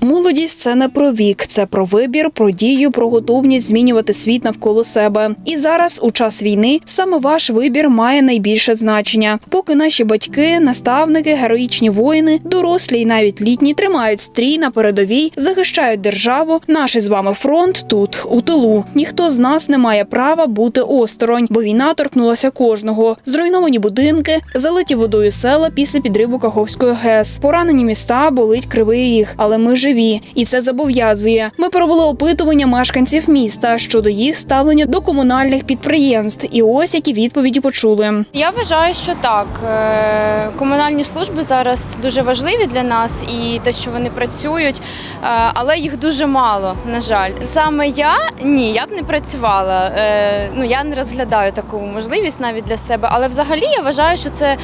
Молодість це не про вік, це про вибір, про дію, про готовність змінювати світ навколо себе. І зараз, у час війни, саме ваш вибір має найбільше значення. Поки наші батьки, наставники, героїчні воїни, дорослі і навіть літні тримають стрій на передовій, захищають державу. Наш із вами фронт тут, у тилу. Ніхто з нас не має права бути осторонь, бо війна торкнулася кожного. Зруйновані будинки, залиті водою села після підриву Каховської ГЕС, поранені міста, болить кривий ріг. Але ми живі, і це зобов'язує. Ми провели опитування мешканців міста щодо їх ставлення до комунальних підприємств. І ось які відповіді почули. Я вважаю, що так. Е, Комунальні служби зараз дуже важливі для нас і те, що вони працюють, е, але їх дуже мало, на жаль. Саме я ні, я б не працювала. Е, Ну я не розглядаю таку можливість навіть для себе. Але взагалі я вважаю, що це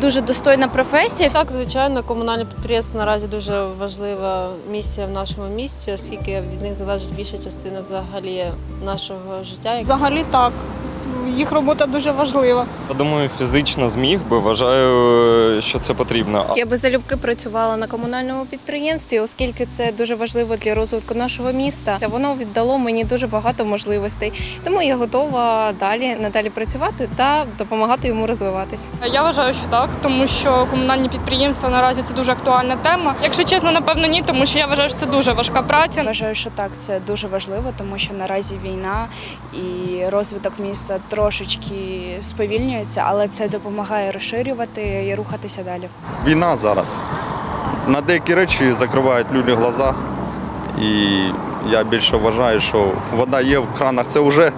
дуже достойна професія. Так, звичайно, комунальні підприємства наразі дуже важлива місія в нашому місті, оскільки від них залежить більша частина взагалі нашого життя. Взагалі так. Їх робота дуже важлива. Я думаю, фізично зміг би. Вважаю, що це потрібно. Я би залюбки працювала на комунальному підприємстві, оскільки це дуже важливо для розвитку нашого міста. Та воно віддало мені дуже багато можливостей. Тому я готова далі надалі працювати та допомагати йому розвиватись. Я вважаю, що так, тому що комунальні підприємства наразі це дуже актуальна тема. Якщо чесно, напевно, ні, тому що я вважаю, що це дуже важка праця. Вважаю, що так, це дуже важливо, тому що наразі війна і розвиток міста трошечки сповільнюється, але це допомагає розширювати і рухатися далі. війна зараз. На деякі речі закривають люди глаза. І я більше вважаю, що вода є в кранах. Це вже,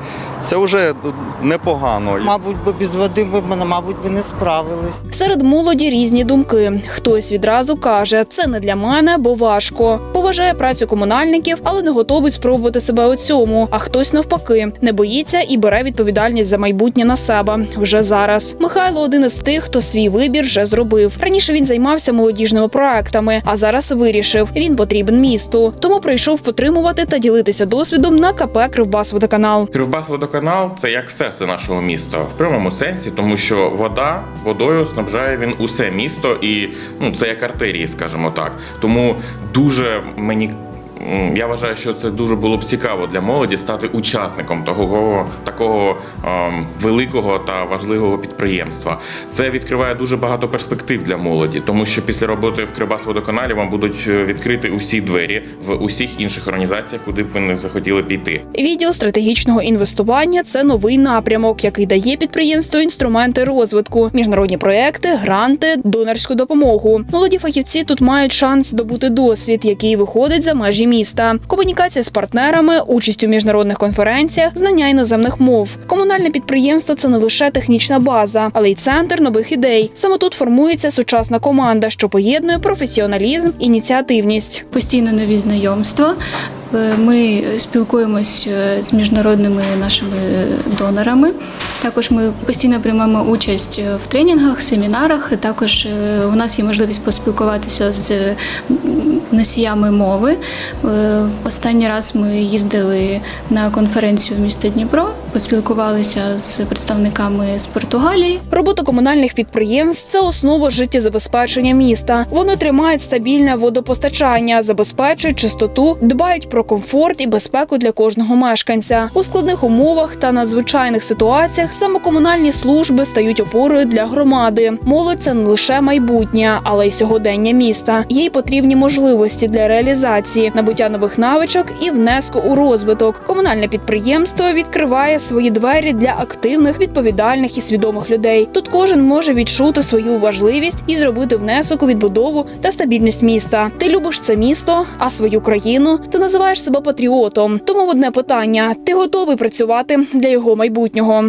це вже непогано. Мабуть, би без води ми, б, мабуть, би не справились. Серед молоді різні думки. Хтось відразу каже, це не для мене, бо важко. Поважає працю комунальників, але не готовий спробувати себе у цьому. А хтось навпаки не боїться і бере відповідальність за майбутнє на себе вже зараз. Михайло один із тих, хто свій вибір вже зробив. Раніше він займався молодіжними проектами, а зараз вирішив, він потрібен місту. Тому прийшов підтримувати та ділитися досвідом на КП Кривбасводоканал. Кривбас-водоканал це як серце нашого міста в прямому сенсі, тому що вода водою снабжає він усе місто, і ну це як артерії, скажімо так. Тому дуже мені. Я вважаю, що це дуже було б цікаво для молоді стати учасником того такого ем, великого та важливого підприємства. Це відкриває дуже багато перспектив для молоді, тому що після роботи в Кривбас-водоканалі вам будуть е, відкриті усі двері в усіх інших організаціях, куди б ви не захотіли піти. Відділ стратегічного інвестування це новий напрямок, який дає підприємству інструменти розвитку, міжнародні проекти, гранти, донорську допомогу. Молоді фахівці тут мають шанс здобути досвід, який виходить за межі міста. Комунікація з партнерами, участь у міжнародних конференціях, знання іноземних мов. Комунальне підприємство це не лише технічна база, але й центр нових ідей. Саме тут формується сучасна команда, що поєднує професіоналізм, ініціативність. постійно нові знайомства. Е, Ми спілкуємось е, з міжнародними нашими донорами. Також ми постійно приймаємо участь в тренінгах, семінарах. Також е, у нас є можливість поспілкуватися з носіями мови. Е, Останній раз ми їздили на конференцію в місто Дніпро, поспілкувалися з представниками з Португалії. Робота комунальних підприємств це основа життєзабезпечення міста. Вони тримають стабільне водопостачання, забезпечують чистоту, дбають про комфорт і безпеку для кожного мешканця. У складних умовах та надзвичайних ситуаціях саме комунальні служби стають опорою для громади. Молодь це не лише майбутнє, але й сьогодення міста. Їй потрібні можливості для реалізації, набуття нових навичок і внеску у розвиток. Комунальне підприємство відкриває свої двері для активних, відповідальних і свідомих людей. Тут кожен може відчути свою важливість і зробити внесок у відбудову та стабільність міста. Ти любиш це місто, а свою країну ти називаєш себе патріотом. Тому одне питання: ти готовий працювати для його майбутнього?